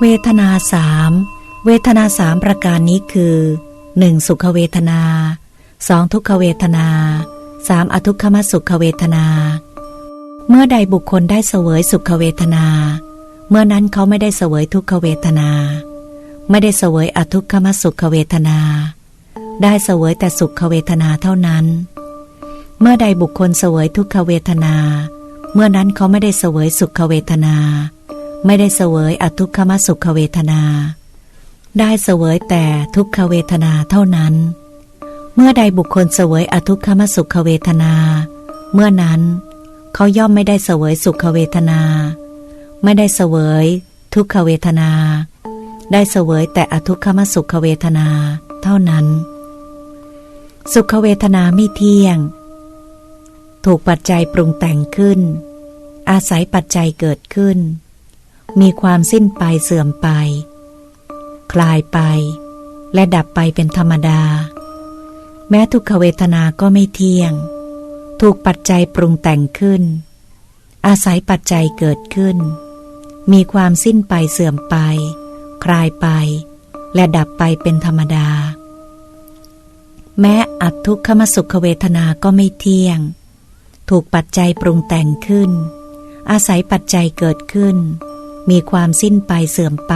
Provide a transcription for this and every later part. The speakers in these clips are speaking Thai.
เวทนาสามเวทนาสามประการนี้คือหนึ่งสุขเวทนาสองทุกขเวทนาสามอทุกขมสุขเวทนา เมื่อใดบุคคลได้เสวยสุขเวทนา เมื่อนั้นเขาไม่ได้เสวยทุกขเวทนา ไม่ได้เสวยอทุกขมสุขเวทนา ได้เสวยแต่สุขเวทนาเท่านั้น เมื่อใดบุคคลเสวยทุกขเวทนา เมื่อนั้นเขาไม่ได้เสวยสุขเวทนา ไม่ได้เสวยอทุกขมสุขเวทนา ได้เสวยแต่ทุกขเวทนาเท่านั้น เมื่อใดบุคคลเสวยอทุกขมสุขเวทนา เมื่อนั้นเขาย่อมไม่ได้เสวยสุขเวทนา ไม่ได้เสวย ทุกขเวทนา ได้เสวยแต่อทุกขมสุขเวทนาเท่านั้น สุขเวทนาไม่เที่ยง ถูกปัจจัยปรุงแต่งขึ้น อาศัยปัจจัยเกิดขึ้น มีความสิ้นไปเสื่อมไป คลายไป และดับไปเป็นธรรมดา แม้ทุกขเวทนาก็ไม่เที่ยง ถูกปัจจัยปรุงแต่งขึ้น อาศัยปัจจัยเกิดขึ้น มีความสิ้นไปเสื่อมไป คลายไป และดับไปเป็นธรรมดา แม้อัตทุกขมสุขเวทนาก็ไม่เที่ยง ถูกปัจจัยปรุงแต่งขึ้น อาศัยปัจจัยเกิดขึ้น มีความสิ้นไปเสื่อมไป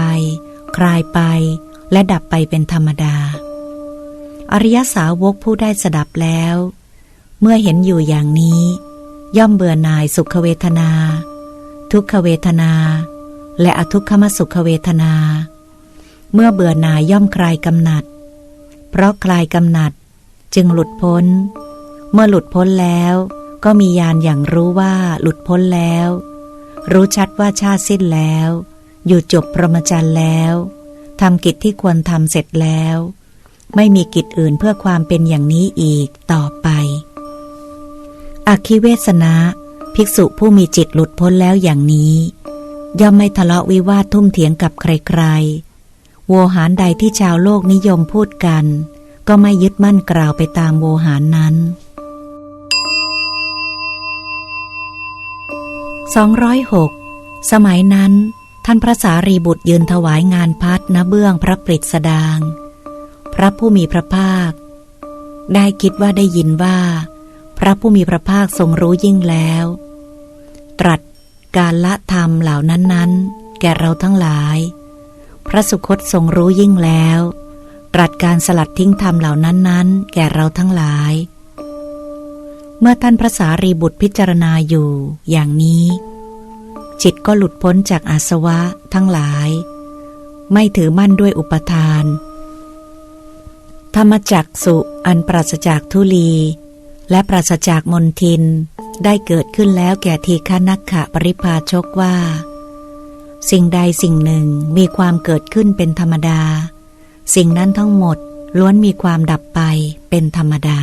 คลายไป และดับไปเป็นธรรมดา อริยสาวกผู้ได้สดับแล้ว เมื่อเห็นอยู่อย่างนี้ ย่อมเบื่อหน่ายสุขเวทนา ทุกขเวทนา และอทุกขมสุขเวทนา เมื่อเบื่อหน่ายย่อมคลายกำหนัด เพราะคลายกำหนัดจึงหลุดพ้น เมื่อหลุดพ้นแล้ว ก็มีญาณอย่างรู้ว่าหลุดพ้นแล้ว รู้ชัดว่าชาติสิ้นแล้ว อยู่จบพรหมจรรย์แล้วทำกิจที่ควรทำเสร็จแล้ว ไม่มีกิจอื่นเพื่อความเป็นอย่างนี้อีกต่อไป อคิเวสนะ ภิกษุผู้มีจิตหลุดพ้นแล้วอย่างนี้ ย่อมไม่ทะเลาะวิวาททุ่มเถียงกับใครๆ โวหารใดที่ชาวโลกนิยมพูดกัน ก็ไม่ยึดมั่นกล่าวไปตามโวหารนั้น 206 สมัยนั้น ท่านพระสารีบุตรยืนถวายงานพัดณเบื้องพระปริศดาง พระผู้มีพระภาค ได้คิดว่าได้ยินว่า พระผู้มีพระภาคทรงรู้ยิ่งแล้ว ตรัสการละธรรมเหล่านั้นๆ แก่เราทั้งหลาย พระสุคตทรงรู้ยิ่งแล้ว ตรัสการสลัดทิ้งธรรมเหล่านั้นๆ แก่เราทั้งหลาย เมื่อท่านพระสารีบุตรพิจารณาอยู่อย่างนี้ จิตก็หลุดพ้นจากอาสวะทั้งหลาย ไม่ถือมั่นด้วยอุปทาน ธรรมจักสุอันปราศจากทุลี และปราศจากมนทินได้เกิดขึ้นแล้วแก่ทีฆนักขะปริพาชกว่า สิ่งใดสิ่งหนึ่งมีความเกิดขึ้นเป็นธรรมดา สิ่งนั้นทั้งหมดล้วนมีความดับไปเป็นธรรมดา